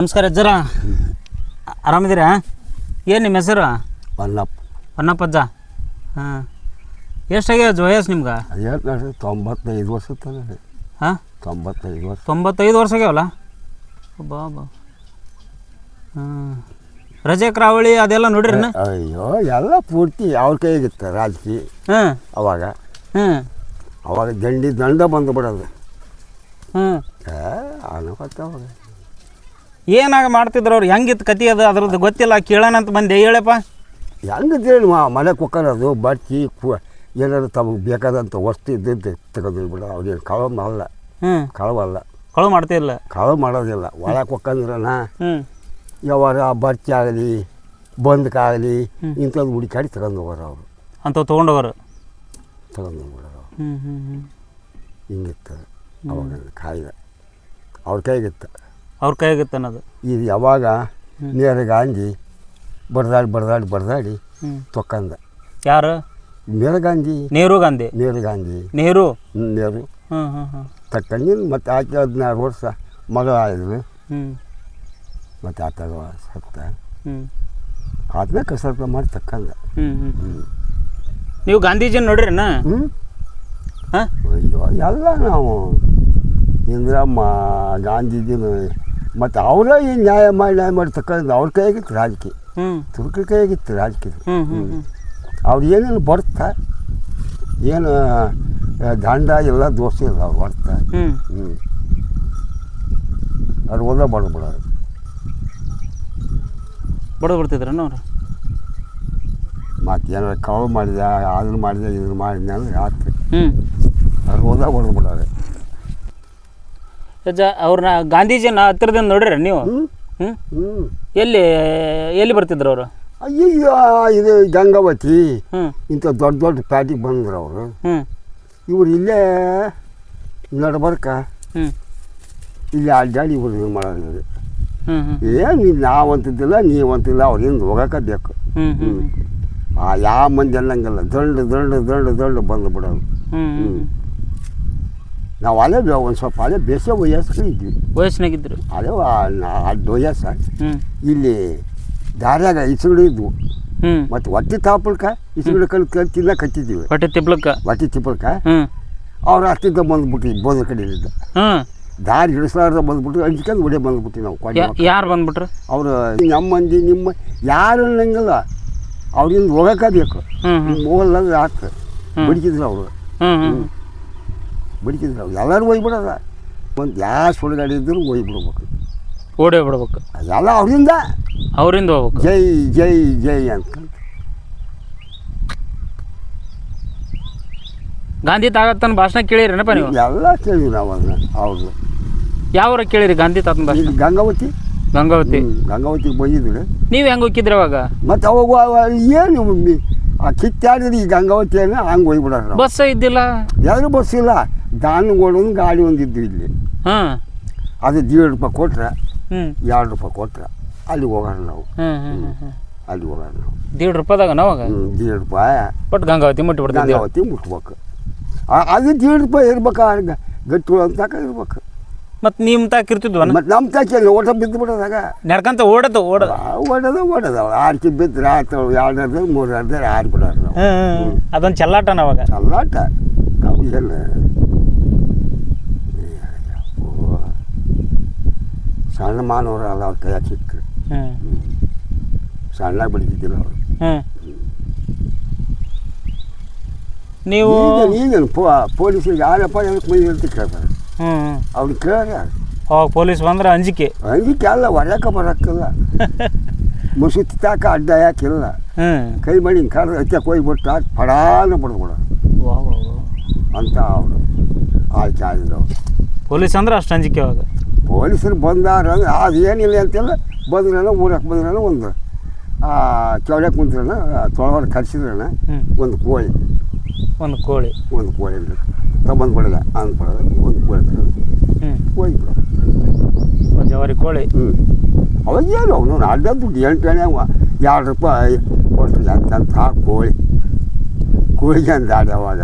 ನಮಸ್ಕಾರ ಅಜ್ಜರ. ಆರಾಮಿದ್ದೀರಾ? ಏನು ನಿಮ್ಮ ಹೆಸರು? ಪನ್ನಪ್ಪ ಹೊನ್ನಪ್ಪಜ್ಜ ಹಾಂ. ಎಷ್ಟಾಗ್ಯಾವ ಅಜ್ಜ ವಯಸ್ಸು ನಿಮ್ಗೆ? ತೊಂಬತ್ತೈದು ವರ್ಷ ಹಾಂ? ತೊಂಬತ್ತೈದು ವರ್ಷ. ತೊಂಬತ್ತೈದು ವರ್ಷ ಆಗ್ಯಾವಲ್ಲ? ಬಾ ಬಾ ಹಾಂ. ರಜೆ ಕರಾವಳಿ ಅದೆಲ್ಲ ನೋಡ್ರಿ ಅಯ್ಯೋ ಎಲ್ಲ ಪೂರ್ತಿ ಅವ್ರ ಕೈಗಿತ್ತು ರಾಜಕೀಯ. ಹಾಂ. ಅವಾಗ. ಹಾಂ. ಅವಾಗ ದಂಡಿ ದಂಡ ಬಂದು ಬಿಡೋದು. ಹ್ಞೂ ಅವಾಗ ಏನಾಗ ಮಾಡ್ತಿದ್ರು ಅವ್ರು? ಹೆಂಗಿತ್ತು ಕತಿ ಅದು? ಅದ್ರದ್ದು ಗೊತ್ತಿಲ್ಲ. ಕೇಳೋಣ ಅಂತ ಬಂದೆ. ಹೇಳಪ್ಪ. ಹೆಂಗೆ ತಿಳಿ ಮಾ ಮನೆ ಕುಕ್ಕರದು ಬಟ್ಟಿ ಕು ಏನಾದ್ರು ತಮಗೆ ಬೇಕಾದಂಥ ವಸ್ತು ಇದ್ದಂತೆ ತೆಗೆದು ಬಿಡ. ಅವ್ರೇನು ಕಳವ ಅಲ್ಲ. ಹ್ಞೂ ಕಳವಲ್ಲ ಕಳು ಮಾಡ್ತಿಲ್ಲ ಕಳವ ಮಾಡೋದಿಲ್ಲ. ಒಳಗೆ ಕುಕ್ಕಂದ್ರನ ಹ್ಞೂ ಯಾವಾಗ ಬರ್ಚಿ ಆಗಲಿ ಬಂದಕ್ಕಾಗಲಿ ಇಂಥದ್ದು ಹುಡುಕಾಡಿ ತಗೊಂಡು ಹೋಗೋರು ಅವರು. ಅಂತ ತೊಗೊಂಡೋಗರು ತಗೊಂಡು ಹೋಗೋರು ಹ್ಞೂ ಹ್ಞೂ ಹ್ಞೂ ಹಿಂಗಿತ್ತು. ಅವಾಗ ಕಾಯ್ದೆ. ಅವ್ರ ಕೈಗಿತ್ತು. ಅವ್ರ ಕೈಯಾಗುತ್ತೆ ಅನ್ನೋದು ಇದು ಯಾವಾಗ ನೇರ ಗಾಂಧಿ ಬಡದಾಡಿ ಬಡದಾಡಿ ಬಡ್ದಾಡಿ ಹ್ಞೂ ತೊಕ್ಕಂದ. ಯಾರು? ನೇರ ಗಾಂಧಿ. ನೆಹರು ಗಾಂಧಿ? ನೇರ ಗಾಂಧಿ. ನೆಹರು? ನೆಹರು. ತಕ್ಕಂಗಿ ಮತ್ತೆ ಹ್ಞೂ ತಕ್ಕಂಡು ಮತ್ತು ಆಕೆ ಹದಿನಾರು ವರ್ಷ ಮಗಳ ಆಳಿದ್ವಿ ಮತ್ತೆ ಆತಗ ಸತ್ತ. ಆತನ ಕಸರತ್ತ ಮಾಡಿ ತಕ್ಕಂದ. ನೀವು ಗಾಂಧೀಜಿ ನೋಡ್ರಿನ? ಅಯ್ಯೋ ಎಲ್ಲ ನಾವು. ಇಂದಿರಮ್ಮ ಗಾಂಧೀಜಿನ ಮತ್ತು ಅವರ ಈ ನ್ಯಾಯ ಮಾಡಿ ನ್ಯಾಯ ಮಾಡಿ ತಕ್ಕಂದು ಅವ್ರ ಕೈಯಾಗಿತ್ತು ರಾಜಕೀಯ. ಹ್ಞೂ ತುರ್ಕರ ಕೈಯಾಗಿತ್ತು ರಾಜಕೀಯ. ಅವ್ರು ಏನೇನು ಬರ್ತಾ ಏನು ದಾಂಡ ಎಲ್ಲ ದೋಸ್ತಿ ಇಲ್ಲ ಅವ್ರು ಬರ್ತಾ. ಹ್ಞೂ ಅವ್ರು ಓದ ಬಡ್ಬಿಡೋರು ಬಡದು ಬಿಡ್ತಿದ್ರನ ಅವರು? ಮತ್ತು ಏನಾರು ಕಳು ಮಾಡಿದೆ ಅದನ್ನು ಮಾಡಿದೆ ಇದನ್ನು ಮಾಡಿದೆ ಅಂದ್ರೆ ಹ್ಞೂ ಅವ್ರು ಓದ ಬಡ್ಬಿಡೋರು ಅವ್ರನ್ನ ಗಾಂಧೀಜಿನ ಹತ್ತಿರದಿಂದ ನೋಡ್ರಿ ನೀವು? ಹ್ಮ್. ಹ್ಞೂ ಎಲ್ಲಿ ಎಲ್ಲಿ ಬರ್ತಿದ್ರು ಅವರು? ಅಯ್ಯೋ ಇದು ಗಂಗಾವತಿ. ಇಂಥ ದೊಡ್ಡ ದೊಡ್ಡ ಪ್ಯಾಟಿಗೆ ಬಂದ್ರು ಅವರು. ಇವ್ರು ಇಲ್ಲೇ ನಡ್ಬರ್ಕ. ಹ್ಞೂ ಇಲ್ಲಿ ಅಡ್ಡಾಡಿ ಇವ್ರು ಇದು ಮಾಡೋದು ಇವ್ರು. ನಾವು ಅಂತಿದ್ದಿಲ್ಲ ಏನು ನಾವಂತಿದ್ದಿಲ್ಲ ನೀವಂತಿಲ್ಲ ಅವ್ರಿಂದ ಹೋಗಕ್ಕೆ ಬೇಕು ಹ್ಞೂ ಆ ಯಾವ ಮಂದಿ ಅನ್ನಂಗಿಲ್ಲ. ದಂಡು ದಂಡು ದಂಡು ದಂಡು ಬಂದು ಬಿಡೋದು. ಹ್ಞೂ ನಾವು ಅಲ್ಲೇ ಒಂದು ಸ್ವಲ್ಪ ಅಲ್ಲೇ ಬೇಸಿಗೆ ವಯಸ್ಸು ಇದ್ವಿ. ವಯಸ್ಸಿನಾಗಿದ್ದರು ಅದೇ ಅದು ವಯಸ್ಸ ಹ್ಞೂ ಇಲ್ಲಿ ದಾರ್ಯಾಗ ಇಸುಗಳು ಇದ್ವು. ಹ್ಞೂ ಮತ್ತು ಹೊಟ್ಟೆ ತಾಪಲ್ಕ ಇಸುಗಳು ಕಲ್ ಕಲ್ ತಿನ್ನ ಕತ್ತಿದ್ದೀವಿ ಹೊಟ್ಟೆ ತಿಪ್ಲಕ್ಕ ಹೊಟ್ಟೆ ತಿಪ್ಪಲ್ಕ? ಹ್ಞೂ ಅವ್ರು ಅಷ್ಟಿದ್ದ ಬಂದ್ಬಿಟ್ಟು ಬೋದ ಕಡೆಯಿಂದ ಹ್ಞೂ ದಾರಿ ಹಿಡಿಸಲಾರ್ದ ಬಂದ್ಬಿಟ್ಟು ಅಂಜಿಕೊಂಡು ಹೊಡೆ ಬಂದ್ಬಿಟ್ಟು ನಾವು ಯಾರು ಬಂದ್ಬಿಟ್ರು? ಅವರು ನಮ್ಮ ಮಂದಿ ನಿಮ್ಮ ಯಾರು ಅನ್ನಂಗಿಲ್ಲ ಅವ್ರಿಂದ ಹೋಗಕ್ಕ ಬೇಕು ಹ್ಞೂ ಹ್ಞೂ ಹೋಗಲ್ಲ ಅಂದ್ರೆ ಆತು. ಬಡಿಕಿದ್ರು ಅವರು. ಹ್ಞೂ ಹ್ಞೂ ಬಡಿಕಿದ್ರು ನಾವು ಎಲ್ಲರೂ ಒಯ್ಬಿಡೋದ ಒಂದು ಯಾವ ಸುಳ್ಳುಗಾಡಿ ಇದ್ದರೂ ಒಯ್ಬಿಡ್ಬೇಕು ಓಡೇ ಬಿಡ್ಬೇಕು ಅದೆಲ್ಲ ಅವರಿಂದ. ಅವರಿಂದ ಹೋಗ್ಬೇಕು. ಜೈ ಜೈ ಜೈ ಅಂತ. ಗಾಂಧಿ ತಾತನ ಭಾಷಣ ಕೇಳಿರೇನಪ್ಪ ನೀವು? ಎಲ್ಲ ಕೇಳಿದ್ವಿ ನಾವು ಅದನ್ನ ಅವ್ರದ್ದು ಯಾವ ಕೇಳಿರಿ ಗಾಂಧಿ ತಾತನ ಭಾಷಣ? ಗಂಗಾವತಿ. ಗಂಗಾವತಿ. ಗಂಗಾವತಿ ಗಂಗಾವತಿಗೆ ಬಂದಿದ್ರು ನೀವು ಹೆಂಗೆ ಹೋಗಿದ್ರಿ ಅವಾಗ? ಮತ್ತೆ ಅವಾಗ ಏನು ಆ ಕಿತ್ತಾಡಿದ್ರೆ ಈ ಗಂಗಾವತಿಯನ್ನು ಹಂಗೆ ಹೋಗ್ಬಿಡೋರು ಬಸ್ಸೇ ಬಸ್ ಇದ್ದಿಲ್ಲ? ಯಾರು ಬಸ್ ಇಲ್ಲ ದಾನ ಒಂದು ಗಾಡಿ ಒಂದಿದ್ದು ಇಲ್ಲಿ. ಹಾಂ. ಅದು ದೇಡ್ ರೂಪಾಯಿ ಕೊಟ್ರೆ ಹ್ಞೂ ಎರಡು ರೂಪಾಯಿ ಕೊಟ್ರೆ ಅಲ್ಲಿ ಹೋಗೋಣ ನಾವು. ಹ್ಞೂ ಹ್ಞೂ ಹ್ಞೂ ಅಲ್ಲಿ ಹೋಗೋಣ ನಾವು. ದೇಡ್ ರೂಪಾಯಿದಾಗ ನಾವಾಗ ಹ್ಞೂ ರೂಪಾಯಿ. ಬಟ್ ಗಂಗಾವತಿ ಮುಟ್ಟಿ ಬಿಡ್ತಿದ್ದೆ ಗಂಗಾವತಿ ಮುಟ್ಬೇಕು. ಆ- ಅದು ದೇಡ್ ರೂಪಾಯಿ ಇರ್ಬೇಕು ಆ ಗ- ಗಟ್ಟಿ ಅಂತಕ ಇರ್ಬೇಕು. ಮತ್ತು ನಿಮ್ಮ ತಾಕ ಇರ್ತಿದ್ವನ? ಮತ್ತು ನಮ್ಮ ತಾಕಿಲ್ಲ ಓಟ ಬಿದ್ದು ಬಿಡೋದಾಗ. ನಡ್ಕಂತ ಓಡದ ಓಡ ಓಡೋದ ಓಡೋದ. ಆರ್ಕಿ ಬಿದ್ದರೆ ಆಯ್ತು ಎರಡು ಅರ್ಧ ಮೂರು ಅರ್ಧ ಆರು ಬಿಡೋರು ನಾವು. ಅದೊಂದು ಚೆಲ್ಲಾಟ ಚಲ್ಲಾಟ. ನಾವು ಎಲ್ಲ ಸಣ್ಣ ಮಾನವರು ಅಲ್ಲ ಅವ್ರ ಕೈಯಾಗ ಸಿಕ್ಕರು ಹ್ಞೂ ಸಣ್ಣ ಬಿಡ್ತಿದ್ದಿಲ್ಲ ಅವರು ನೀವು ಈಗ ಈಗೇನು ಪೋ ಪೊಲೀಸರಿಗೆ ಯಾರಪ್ಪ ಏನಕ್ಕೆ ಮೈ ಅಂತ ಕೇಳ್ತಾರೆ ಹ್ಞೂ ಅವ್ರು ಕೇಳಿ ಅವಾಗ ಪೊಲೀಸ್ ಬಂದ್ರೆ ಅಂಜಿಕೆ ಅಂಜಿಕೆ ಅಲ್ಲ ಹೊರ್ಯಾಕ ಬರೋಕ್ಕಿಲ್ಲ ಮುಸುತ್ತಿ ತಾಕ ಅಡ್ಡ ಯಾಕಿಲ್ಲ ಹ್ಞೂ ಕೈ ಮಾಡಿ ಹಿಂಗೆ ಹತ್ಯಕ್ಕೆ ಹೋಗ್ಬಿಟ್ಟು ಹಾಕಿ ಪಡಾನ ಬಿಡ್ಬಿಡ ಅಂತ ಅವರು ಆಯ್ತು ಆಯ್ತು ಪೊಲೀಸ್ ಅಂದ್ರೆ ಅಷ್ಟು ಅಂಜಿಕೆ ಅವಾಗ ಪೊಲೀಸರು ಬಂದಾರ ಅಂದ್ರೆ ಅದು ಏನಿಲ್ಲ ಅಂತೆಲ್ಲ. ಬಂದ್ರನ ಊರಕ್ಕೆ ಬಂದ್ರನ ಒಂದು ಚೌಡಕ್ಕೆ ಕುಂತ್ರನ ತೊಳವರ್ ಕರ್ಸಿದ್ರನ ಒಂದು ಕೋಳಿ. ಒಂದು ಕೋಳಿ. ಒಂದು ಕೋಳಿ ತಗೊಂಡ್ಬಿಡಲ್ಲ ಅಂದ್ಬಿಡೋದು ಒಂದು ಕೋಳಿ ತಗೊಂಡು ಕೋಳಿ ಒಂದು ಜವಾರಿ ಕೋಳಿ. ಹ್ಞೂ ಅವಾಗೇನು ಅವನು ಅಡ್ಡ ದುಡ್ಡು ಎಂಟು ಎಣ್ಣೆ ಅವ. ಎರಡು ರೂಪಾಯಿ ಕೊಟ್ಟರು ಎಂತಂತ ಕೋಳಿ. ಕೋಳಿಗೆ ಆಡಿ ಅವಾಗ.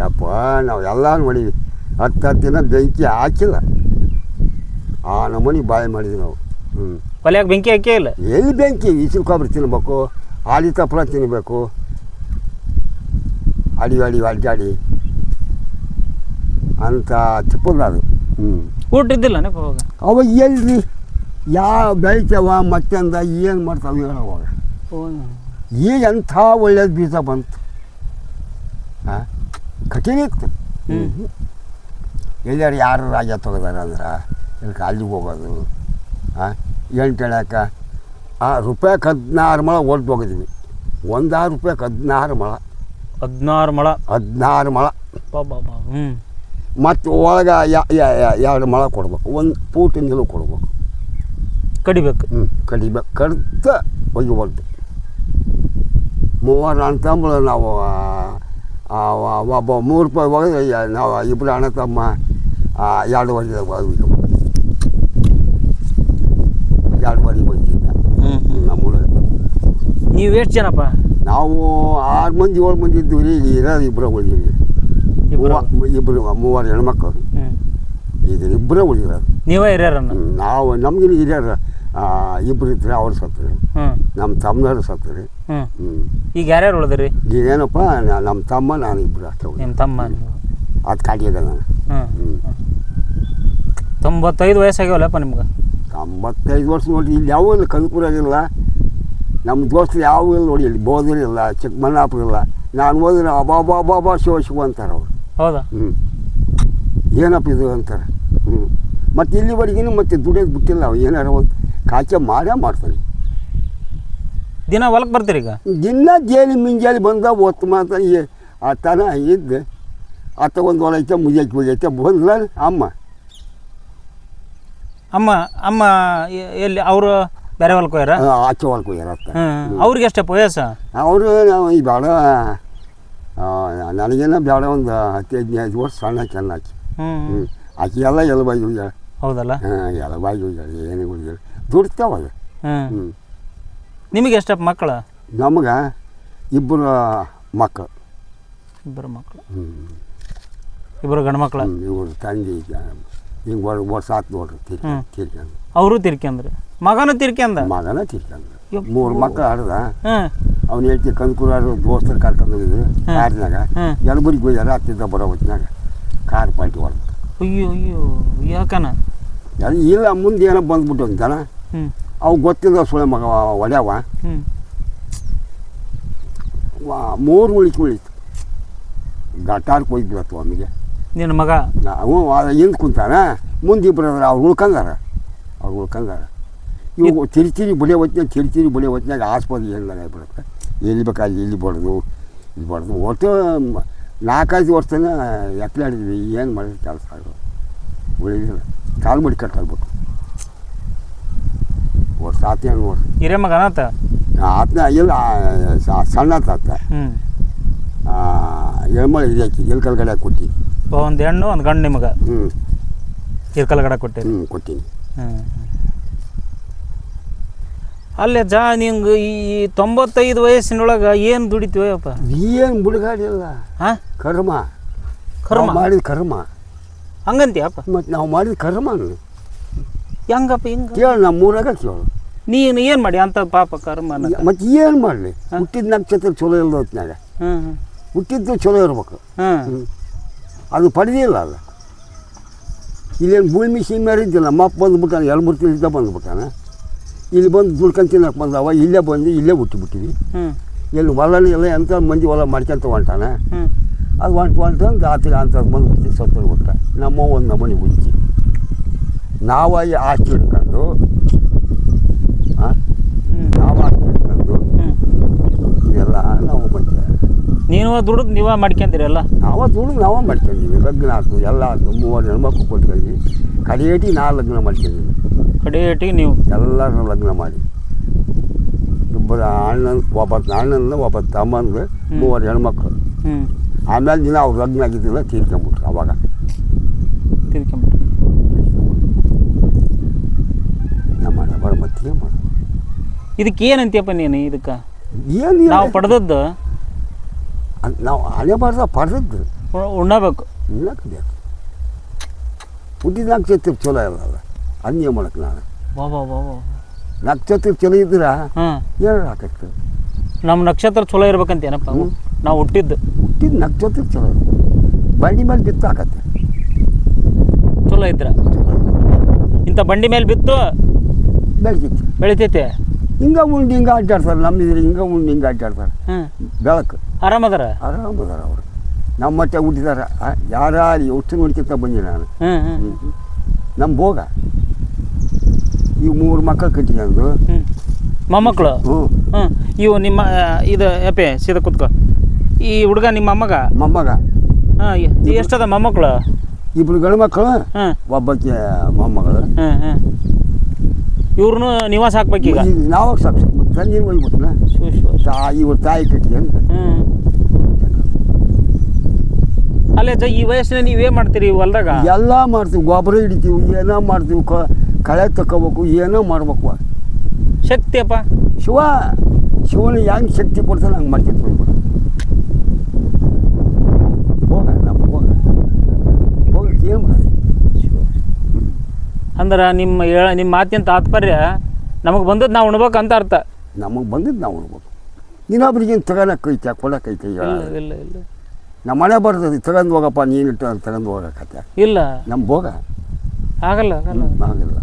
ಯಪ್ಪ ನಾವು ಎಲ್ಲ ನೋಡೀವಿ. ಹತ್ತು ಹತ್ತು ದಿನ ಬೆಂಕಿ ಹಾಕಿಲ್ಲ. ಆ ನಮೂನಿ ಬಾಯಿ ಮಾಡಿದ್ವಿ ನಾವು. ಹ್ಞೂ ಒಲೆಯಾಗ ಬೆಂಕಿ ಹಾಕೇ ಇಲ್ಲ? ಎಲ್ಲಿ ಬೆಂಕಿ? ಇಸಿರು ಕೊಬ್ಬರಿ ತಿನ್ನಬೇಕು ಹಾಲಿ ತಪ್ಪಲ ತಿನ್ನಬೇಕು ಅಡಿ ಅಡಿ ಅಡ್ಡಾಡಿ ಅಂತ ತಿಪ್ಪಲ್ಲ ಅದು. ಹ್ಞೂ ಊಟ ಇದ್ದಿಲ್ಲ ಅವ ಅವಾಗ? ಅವಾಗ ಎಲ್ರಿ ಯಾವ ಬೆಳಿತಾವ ಮತ್ತೆಂದ ಏನು ಮಾಡ್ತಾವೆ ಹೇಳೋವಾಗ ಈಗ ಎಂಥ ಒಳ್ಳೇದು ಬೀಜ ಬಂತು. ಹಾಂ ಕಠಿಣ ಇತ್ತು. ಎಲ್ಲಾರು ಯಾರು ರಾಜ ತೆಗ್ದಾರ ಅಂದ್ರೆ ಇಲ್ಲಿ ಅಲ್ಲಿಗೆ ಹೋಗೋದು. ಹಾಂ ಎಂಟು ಎಳ್ಯಾಕ ಆ ರೂಪಾಯಿಗೆ ಹದಿನಾರು ಮೊಳ ಒಟ್ಟು ಹೋಗಿದ್ವಿ. ಒಂದಾರು ರೂಪಾಯಿಗೆ ಹದಿನಾರು ಮೊಳ. ಹದಿನಾರು ಮಳ. ಹದಿನಾರು ಮೊಳ. ಬಾಬಾ ಹ್ಞೂ ಮತ್ತು ಒಳಗೆ ಎರಡು ಮೊಳ ಕೊಡ್ಬೇಕು. ಒಂದು ಪೂಟಿ ನಿಲುವು ಕೊಡ್ಬೇಕು. ಕಡಿಬೇಕು. ಹ್ಞೂ ಕಡಿಬೇಕು. ಕಡ್ತ ಒಯ್ಯಬಾರ್ದು ಮೂವರು ಅಣ್ಣ ತಮ್ಮಳು ನಾವು ಆ, ಆ, ಒಬ್ಬ ಮೂರು ರೂಪಾಯಿ ಹೋಗಿದ್ರೆ ಯ- ನಾವು ಇಬ್ಬರು ಅಣ್ಣ ತಮ್ಮ ಆ, ವರ್ಷದಾಗ ಹೋಗ್ಬೇಕು ಎರಡು ಹೋಗ್ತಿದ್ದ ಹ್ಞೂ ಹ್ಞೂ ನಮ್ಮೂರ. ನೀವು ಎಷ್ಟು ಜನಪ್ಪ? ನಾವು ಆರು ಮಂದಿ ಏಳು ಮಂದಿ ಇದ್ದೀವಿ ರೀ ಇರೋದು ಇಬ್ಬರು ಉಳಿದೀವಿ. ಇಬ್ಬರು ಇಬ್ಬರು ಮೂವರು ಹೆಣ್ಮಕ್ಳು. ಈಗ ಇಬ್ಬರೇ ಉಳಿದಿರೋದು. ನೀವೇ ಹಿರಿಯರ ನಾವು ನಮ್ಗೆ ಹಿರಿಯರ ಇಬ್ಬರು ಇದ್ರೆ ಅವ್ರು ಸತ್ತರಿ. ನಮ್ಮ ತಮ್ಮನವ್ರು ಸತ್ತರಿ. ಹ್ಞೂ ಹ್ಞೂ ಈಗ ಯಾರ್ಯಾರು ಉಳಿದ್ರಿ? ಈಗ ಏನಪ್ಪ ನಮ್ಮ ತಮ್ಮ ನಾನು ಇಬ್ಬರು ಅಷ್ಟೇ ನಿಮ್ಮ ತಮ್ಮ ಅದು ಕಾಟಿಯದ ನಾನು. ಹ್ಞೂ ತೊಂಬತ್ತೈದು ವಯಸ್ಸಾಗ್ಯಾವಲ್ಲಪ್ಪ ನಿಮ್ಗೆ? ತೊಂಬತ್ತೈದು ವರ್ಷ ನೋಡಿ ಇಲ್ಲಿ ಯಾವ ಇಲ್ಲ ಕನಕಪುರಾಗಿಲ್ಲ ನಮ್ಮ ದೋಸ್ತರು ಯಾವ ಇಲ್ಲ ನೋಡಿ ಇಲ್ಲಿ ಬೋಧೂರು ಇಲ್ಲ ಚಿಕ್ಕಮಲ್ಲಾಪುರ ಇಲ್ಲ. ನಾನು ಓದಿದ್ರೆ ಅಬಾ ಬಾ ಬಾ ಬಾ ಶಿವ ಶಿವ ಅಂತಾರೆ ಅವರು. ಹೌದಾ? ಹ್ಞೂ ಏನಪ್ಪ ಇದು ಅಂತಾರೆ? ಹ್ಞೂ ಮತ್ತು ಇಲ್ಲಿವರೆಗಿನ ಮತ್ತೆ ದುಡಿಯೋದು ಬಿಟ್ಟಿಲ್ಲ ಅವು ಏನಾರ ಒಂದು ಕಾಚೆ ಮಾಡೇ ಮಾಡ್ತಾನೆ ದಿನ ಹೊಲಕ್ಕೆ ಬರ್ತೀರಿ ಈಗ? ದಿನ ಜೇಲಿ ಮಿಂಜಾಲಿ ಬಂದ ಒತ್ತು ಮಾತ್ರ ಆ ತನ ಇದ್ದು. ಆತ ಒಂದು ಹೊಲ ಐತೆ ಮುಗಿಯಕ್ಕೆ ಮುಗಿಯೈತೆ ಬಂದ್ಲ ಅಮ್ಮ. ಅಮ್ಮ ಅಮ್ಮ ಎ- ಎಲ್ಲಿ ಅವರು ಬೇರೆ ಹೊಲಕ್ಕೆ ಹೋಗ್ಯಾರ? ಆಚೆ ಹೊಲಕ್ಕೆ ಹೋಗ್ಯಾರತ್ತ ಹ್ಞೂ ಅವ್ರಿಗೆ ಎಷ್ಟಪ್ಪ ವಯಸ್ಸ? ಅವರು ನಾವು ಈ ಬೇಡ ನನಗೇನ ಬೇಡ ಒಂದು ಹತ್ತು ಹದಿನೈದು ವರ್ಷ ಸಣ್ಣ ಚೆನ್ನಾಕಿ ಹ್ಞೂ ಹ್ಞೂ ಆಕಿ ಎಲ್ಲ ಬಾಯಿ ಹೋಗ್ಯಾಳ. ಹೌದಲ್ಲ? ಹಾಂ ಎಲಬಾಗಿ ಹೋಗ್ಯಾಳ ಏನೇ ಹೋಗ್ಯಾಳ. ದುಡ್ತಾವ ಹ್ಞೂ ಹ್ಞೂ ನಿಮಗೆ ಎಷ್ಟಪ್ಪ ಮಕ್ಕಳು? ನಮಗೆ ಇಬ್ಬರು ಮಕ್ಕಳು ಇಬ್ಬರು ಮಕ್ಕಳು ಹ್ಞೂ ಇಬ್ಬರು ಗಂಡು ಮಕ್ಕಳು ತಂಗಿ ತಂದೆ ಹಿಂಗೆ ವರ್ಷ ಆತು ನೋಡ್ರಿ ತೀರ್ಕ ಹ್ಮ್. ಅವರು ತಿರ್ಕ್ಯಂದ್ರಿ ಮಗನೂ ತಿರ್ಕ್ಯಂದ ಮಗನ ಯಪ್ಪ. ಮೂರು ಮಕ್ಕಳು ಆಡ್ದ. ಹ್ಞೂ ಅವ್ನು ಹೇಳ್ತಿ ಕನ್ಕೂರಾರು ದೋಸ್ತರು ಕರ್ಕೊಂಡು ಹೋಗಿದ್ರು ಕಾರ್ನಾಗ. ಯಲಬುರ್ಗಿ ಹೋಗ್ಯಾರ ಹತ್ತಿದ್ದ ಬರೋ ಹೊತ್ನಾಗ ಕಾರ್ ಪಾಲ್ಟಿ ಹೊಡೆದು. ಅಯ್ಯೋ ಅಯ್ಯೋ ಯಾಕನ? ಅದು ಇಲ್ಲ ಮುಂದೆ ಏನೋ ಬಂದ್ಬಿಟ್ಟು ಅಂತಾನ ಅವು ಗೊತ್ತಿಲ್ಲ ಸುಳೆ ಮಗ ಒಡ್ಯಾವ. ಮೂರು ಉಳಿತು. ಉಳಿತು ಗಟಾರ್ಗೆ ಹೋಗ್ಬಿಡತ್ತು ಅವನಿಗೆ ನಿನ್ನ ಮಗ? ನಾವು ಹಿಂದೆ ಕುಂತಾನ ಮುಂದೆ ಇಬ್ಬರು ಅದಾರ ಅವ್ರು ಉಳ್ಕಂದಾರ ಅವ್ರು ಉಳ್ಕಂದಾರ ಇವು ತಿರುಚಿರಿ ಬಳಿ ಹೊತ್ತಿನಾಗ ತಿರುಚಿರಿ ಬಳಿ ಹೊತ್ತಿನಾಗ ಆಸ್ಪತ್ರೆ ಎಲ್ಲ ಬಿಡುತ್ತೆ? ಎಲ್ಲಿ ಬೇಕಾದ್ರೆ ಇಲ್ಲಿ ಬಡ್ದು ಇಲ್ಲಿ ಬಡ್ದು. ಒಟ್ಟು ನಾಲ್ಕೈದು ವರ್ಷನ ಎಕ್ಕಲಾಡಿದ್ವಿ ಏನು ಮಾಡಿದ್ರೆ ಕೆಲಸ ಆಗೋದು ಉಳಿದಿಲ್ಲ. ಕಾಲು ಮಡಿ ಕಟ್ಟಾಗ್ಬೇಕು ವರ್ಷ ಆತೇನು ವರ್ಷ ಹಿರೇ ಮಗ ಆತ ಆತನ ಇಲ್ಲ ಸಣ್ಣ ತಾತ. ಹ್ಞೂ ಎಳ್ಮಳೆ ಇದಾಕಿ ಎಲ್ಲಿ ಕಲ್ಗಡೆ ಕೊಟ್ಟಿ ಒಂದು ಹೆಣ್ಣು ಒಂದು ಗಂಡು ನಿಮಗೆ. ಹ್ಞೂ ಕೊಟ್ಟೆ ಕೊಟ್ಟಿರಿ. ಹ್ಞೂ ಕೊಟ್ಟೀನಿ. ಹ್ಞೂ ಅಲ್ಲೇ ಜಾ ನಿಂಗೆ ಈ ತೊಂಬತ್ತೈದು ವಯಸ್ಸಿನೊಳಗೆ ಏನು ದುಡಿತೀವಪ್ಪ ಏನು ಬಿಡುಗಾಡಿಲ್ಲ ಹಾಂ? ಕರ್ಮ. ಕರ್ಮ. ನಾವು ಮಾಡಿದ ಕರ್ಮ. ಹಂಗಂತೀಯಪ್ಪ ಮತ್ತು ನಾವು ಮಾಡಿದ ಕರ್ಮ ಹೆಂಗಪ್ಪ ಹಿಂಗೆ? ಕೇಳು ನಮ್ಮ ಊರಾಗ ಕೇಳು. ನೀನು ಏನು ಮಾಡಿ ಅಂತ ಪಾಪ ಕರ್ಮ ಮತ್ತು ಏನು ಮಾಡಲಿ? ಹುಟ್ಟಿದ ನಕ್ಷತ್ರ ಚಲೋ ಇಲ್ಲ ಹೊತ್ನಾಗ ಹ್ಞೂ ಹುಟ್ಟಿದ್ದು ಚಲೋ ಇರ್ಬೇಕು. ಹ್ಞೂ ಹ್ಞೂ ಅದು ಪಡೆದಿಲ್ಲ ಅಲ್ಲ ಇಲ್ಲೇನು ಭೂಮಿ ಸೀಮೆ ಇದ್ದಿಲ್ಲ. ಮಪ್ಪ ಬಂದ್ಬಿಟ್ಟಾನೆ ತಿಂಗಳಿಂದ ಬಂದ್ಬಿಟ್ಟಾನ. ಇಲ್ಲಿ ಬಂದು ದುಡ್ಕೊಂಡು ತಿನ್ನಕ್ಕೆ ಬಂದವ ಇಲ್ಲೇ ಬಂದು ಇಲ್ಲೇ ಹುಟ್ಟಿಬಿಟ್ಟಿವಿ. ಎಲ್ಲಿ ಹೊಲನೇ ಎಲ್ಲ ಎಂಥ ಮಂದಿ ಹೊಲ ಮಾಡ್ಕೊಂತ ಹೊಂಟಾನೆ. ಅದು ಹೊಂಟು ಹೊಂಟು ಅಂತ ಆತಿಗೆ ಅಂಥದ್ದು ಬಂದ್ಬಿಟ್ಟು ಸತ್ತೋಗ್ಬಿಟ್ಟ ನಮ್ಮ ಒಂದು ನಮ್ಮನೆ ಗುಂಚಿ ನಾವಾಗಿ ಈ ಆಸ್ತಿ ಹಿಡ್ಕೊಂಡು ನಾವು ಆಸ್ತಿ ಹಿಡ್ಕೊಂಡು ಎಲ್ಲ ಇದೆಲ್ಲ ನಾವು ಮತ್ತೆ ನೀನು ದುಡ್ದು ನೀವೇ ಮಾಡ್ಕೊಂತೀರಲ್ಲ? ನಾವು ದುಡ್ಡು ನಾವೇ ಮಾಡ್ಕೊಂಡಿವಿ. ಲಗ್ನ ಆಯ್ತು ಎಲ್ಲ ಆಯ್ತು ಮೂವರು ಹೆಣ್ಮಕ್ಳು ಕೊಟ್ಕೊಂಡ್ವಿ. ಕಡಿಯೇಟಿ ನಾ ಲಗ್ನ ಮಾಡ್ಕೊಂಡಿವಿ. ಕಡಿಯೇಟಿ ನೀವು? ಎಲ್ಲರೂ ಲಗ್ನ ಮಾಡಿ. ಇಬ್ಬರು ಅಣ್ಣನ ಒಬ್ಬ ಅಣ್ಣನ ಒಬ್ಬ ತಮ್ಮಂದು ಮೂವರು ಹೆಣ್ಮಕ್ಳು. ಆಮೇಲೆ ದಿನ ಅವ್ರು ಲಗ್ನ ಆಗಿದ್ದಿಲ್ಲ ತೀರ್ಕೊಂಬಿಟ್ರು ಅವಾಗ. ನಮ್ಮ ಬರ ಮತ್ತೆ ಇದಕ್ಕೆ ಏನಂತೀಯಪ್ಪ ನೀನು ಇದಕ್ಕೆ? ಏನು? ನಾವು ಪಡೆದದ್ದು ನಾವು ಹಣೆ ಬಾರ್ದ ಪಡೆದದ್ದು ಉಣ್ಣಬೇಕು. ಇನ್ನಕ್ಕೆ ಬೇಕು. ಹುಟ್ಟಿದ ನಕ್ಷತ್ರ ಚಲೋ ಇರಲ್ಲ ಅನ್ಯ ಮಾಡಕ್ಕೆ ನಾನು. ನಕ್ಷತ್ರ ಚಲೋ ಇದ್ರೆ ಹಾಂ. ಏನು ಹಾಕಕ್ಕೆ. ನಮ್ಮ ನಕ್ಷತ್ರ ಚಲೋ ಇರ್ಬೇಕಂತ ಏನಪ್ಪ. ನಾವು ಹುಟ್ಟಿದ್ದು. ಹುಟ್ಟಿದ ನಕ್ಷತ್ರ ಚಲೋ ಬಂಡಿ ಮೇಲೆ ಬಿತ್ತು ಹಾಕತ್ತೆ. ಚಲೋ ಇದ್ರ? ಇಂಥ ಬಂಡಿ ಮೇಲೆ ಬಿತ್ತು ಬೆಳಕಿತ್ತು ಬೆಳಿತೈತೆ? ಹಿಂಗೆ ಉಂಡು ಹಿಂಗೆ ಅಡ್ಡಾಡ್ತಾರೆ. ನಮ್ಮಿದ್ರೆ ಹಿಂಗೆ ಉಂಡು ಹಿಂಗೆ ಅಡ್ಡಾಡ್ತಾರೆ. ಹ್ಞೂ ಬೆಳಕು. ಆರಾಮದಾರ ಆರಾಮದಾರ ಅವರು. ನಮ್ಮ ಮತ್ತೆ ಹುಟ್ಟಿದಾರ. ಯಾರು ಎಷ್ಟು ನೋಡ್ಕೊಂತ ಬಂದೆ ನಾನು. ನಮ್ಮ ಭೋಗ. ಈ ಮೂರು ಮಕ್ಕಳು ಕಟ್ಟಿಕೊಂಡು ಮೊಮ್ಮಕ್ಕಳು ಹ್ಞೂ ಇವು ನಿಮ್ಮ ಇದು ಯಪ್ಪೆ ಸೀದ ಕುತ್ಕೋ. ಈ ಹುಡುಗ ನಿಮ್ಮ ಮೊಮ್ಮಗ? ಮೊಮ್ಮಗ. ಹಾಂ ಎಷ್ಟದ ಮೊಮ್ಮಕ್ಕಳು ಇಬ್ರು ಗಂಡು ಮಕ್ಕಳು ಹಾಂ ಒಬ್ಬಕ್ಕೆ ಮೊಮ್ಮಗಳು. ಇವ್ರನ್ನೂ ನಿವಾಸ ಹಾಕ್ಬೇಕು ಈಗ ನಾವು ಸಾಕು ತಂದಿನ ಹೋಗ್ಬಿಟ್ನ ತಾಯಿ ಇವ್ರ ತಾಯಿ ಕಟ್ಟಿಕೊಂಡು ಹ್ಞೂ ಅಲ್ಲೇ ಈ ವಯಸ್ಸಿನ ನೀವೇ ಮಾಡ್ತೀರಿ ಹೊಲ್ದಾಗ? ಎಲ್ಲ ಮಾಡ್ತೀವಿ ಗೊಬ್ಬರ ಹಿಡಿತೀವಿ ಏನೋ ಮಾಡ್ತೀವಿ ಕಳೆ ತಗೋಬೇಕು ಏನೋ ಮಾಡ್ಬೇಕು. ಶಕ್ತಿ ಅಪ್ಪ ಶಿವ ಶಿವನ ಹೆಂಗೆ ಶಕ್ತಿ ಕೊಡ್ತಾನೆ ಹಂಗೆ ಮಾಡ್ತೀವಿ ಹೋಗ ನಮ್ಮ ಹೋಗ. ಹೋಗಕ್ಕೆ ಏನು ಮಾಡೋದು ಅಂದ್ರೆ ನಿಮ್ಮ ಹೇಳ ನಿಮ್ಮ ಮಾತಿನ ತಾತ್ಪರ್ಯ ನಮಗೆ ಬಂದದ್ದು ನಾವು ಉಣ್ಬೇಕಂತ ಅರ್ಥ. ನಮಗೆ ಬಂದಿದ್ದು ನಾವು ಉಣ್ಬೋದು ಇನ್ನೊಬ್ರಿಗೆ ತಗೊಳಕ್ಕೈತೆ ಕೊಡಕ್ಕೈತೆ ಇಲ್ಲ ಇಲ್ಲ ಇಲ್ಲ ನಮ್ಮ ಮನೆ ಬರ್ತದೆ ತಗೊಂಡು ಹೋಗಪ್ಪ ನೀನು ಇಟ್ಟು ಅಂತ ತಗೊಂಡು ಹೋಗಕ್ಕೆ ಇಲ್ಲ. ನಮ್ಮ ಭೋಗ? ಆಗಲ್ಲ ಆಗಲ್ಲ. ಆಗಿಲ್ಲ.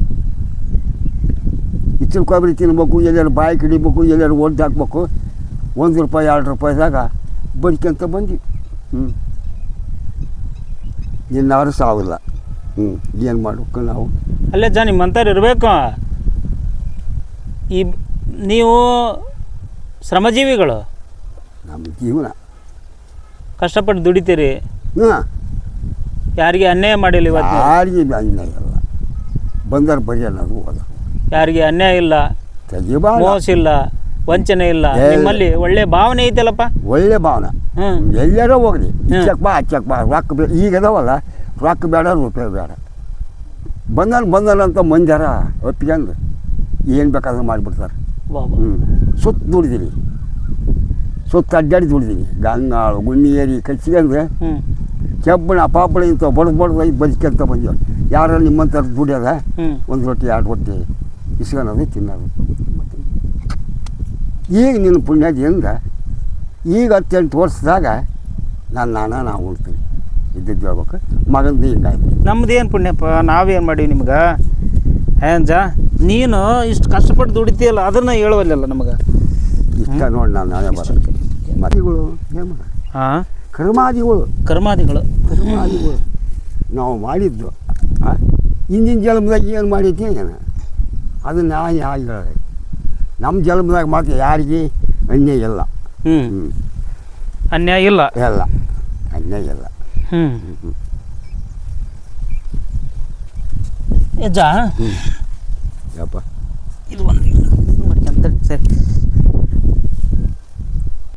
ಇಚ್ಚಿನ ಕೊಬ್ಬರಿ ತಿನ್ಬೇಕು ಎಲ್ಲಾರು ಬಾಯಿ ಕಿಡಿಬೇಕು ಎಲ್ಲಾರು ಒಡ್ದು ಹಾಕ್ಬೇಕು ಒಂದು ರೂಪಾಯಿ ಎರಡು ರೂಪಾಯಿದಾಗ ಬದುಕಂತ ಬಂದ್ವಿ. ಹ್ಞೂ ಇನ್ನಾರು ಸಾವಿಲ್ಲ. ಹ್ಞೂ ಏನು ಮಾಡ್ಬೇಕು ನಾವು? ಅಲ್ಲೇ ಜಾ ನಿಮ್ಮಂಥವ್ರು ಇರಬೇಕು. ಈ ನೀವು ಶ್ರಮಜೀವಿಗಳು? ನಮ್ಮ ಜೀವನ. ಕಷ್ಟಪಟ್ಟು ದುಡಿತೀರಿ. ಹಾಂ ಯಾರಿಗೆ ಅನ್ಯಾಯ ಮಾಡಿಲ್ಲ ಇವತ್ತು ಯಾರಿಗೆ ಅನ್ಯಾಯ ಇಲ್ಲ. ಬಂದರ ಬರೀ ಅನ್ನೋದು ಹೋದ. ಯಾರಿಗೆ ಅನ್ಯಾಯ ಇಲ್ಲ ತೆಗಿಬಾರ ಮೋಸ ಇಲ್ಲ ವಂಚನೆ ಇಲ್ಲ ಏ- ನಿಮ್ಮಲ್ಲಿ ಒಳ್ಳೆ ಭಾವನೆ ಐತಲ್ಲಪ್ಪ? ಒಳ್ಳೆ ಭಾವನೆ. ಹ್ಞೂ. ಎಲ್ಲರೂ ಹೋಗ್ಲಿ ಹ್ಮ್. ಇಚ್ಚಕ್ ಬಾ ಚಕ್ ಬಾ. ರೊಕ್ಕ ಬೇ ಈಗ ಅದಾವಲ್ಲ ರೊಕ್ಕ ಬೇಡ ರೂಪಾಯಿ ಬೇಡ. ಬಂದನ್ ಬಂದನ್ ಅಂತ ಮಂದ್ಯಾರ ಒಪ್ಪಿಕೊಂಡು ಏನು ಬೇಕಾದ್ರೂ ಮಾಡಿಬಿಡ್ತಾರೆ. ಹ್ಞೂ ಸುತ್ತ ದುಡಿದೀನಿ ಸುತ್ತ ಅಡ್ಡಾಡಿ ದುಡಿದೀನಿ ಗಂಗಾಳು ಗುಣ್ಣಿಯೇರಿ ಕಚ್ಚಿಗೆಂದ್ರೆ ಹ್ಞೂ ಕೆಬ್ಬಣ ಪಾಪಳ ಇಂಥ ಬಡದು ಬಡ್ದು ಐದು ಬದುಕಂತ ಬಂದೀವಿ ಯಾರು ನಿಮ್ಮಂಥವ್ರು ದುಡಿಯೋದ ಒಂದು ರೊಟ್ಟಿ ಎರಡು ರೊಟ್ಟಿ ಇಸ್ಕೊಳೋದು ತಿನ್ನೋದು. ಈಗ ನಿನ್ನ ಪುಣ್ಯದಿಂದ ಈಗ ಹತ್ತೆಂಟು ವರ್ಷದಾಗ ನಾನು ನಾನ ನಾವು ಉಳ್ತೀನಿ ಇದ್ದಿದ್ದು ಹೇಳ್ಬೇಕು. ಮಗಂದು ಹಿಂಗಾಯ್ತು. ನಮ್ದು ಏನು ಪುಣ್ಯಪ್ಪ? ನಾವೇನು ಮಾಡೀವಿ ನಿಮ್ಗೆ? ಏನ್ಜ ನೀನು ಇಷ್ಟು ಕಷ್ಟಪಟ್ಟು ದುಡಿತೀಯಲ್ಲ ಅದನ್ನ ಹೇಳುವಲ್ಲ ನಮಗೆ? ಇಷ್ಟ ನೋಡಿ ನಾನು ಮಾಡ ಹಾಂ ಕರ್ಮಾದಿಗಳು. ಕರ್ಮಾದಿಗಳು. ಕರ್ಮಾದಿಗಳು. ನಾವು ಮಾಡಿದ್ದು? ಹಿಂದಿನ ಜನ್ಮದಾಗ ಏನು ಮಾಡೈತಿ ಏನು ಅದು ನಾನು ಯಾರು ಹೇಳೋದು. ನಮ್ಮ ಜನ್ಮದಾಗ ಮಾತ್ರ ಯಾರಿಗೆ ಅನ್ಯಾಯ ಇಲ್ಲ. ಹ್ಞೂ ಹ್ಞೂ ಅನ್ಯಾಯ ಇಲ್ಲ? ಎಲ್ಲ ಅನ್ಯಾಯ ಇಲ್ಲ. ಹ್ಞೂ ಹ್ಞೂ Yapa. Iluan.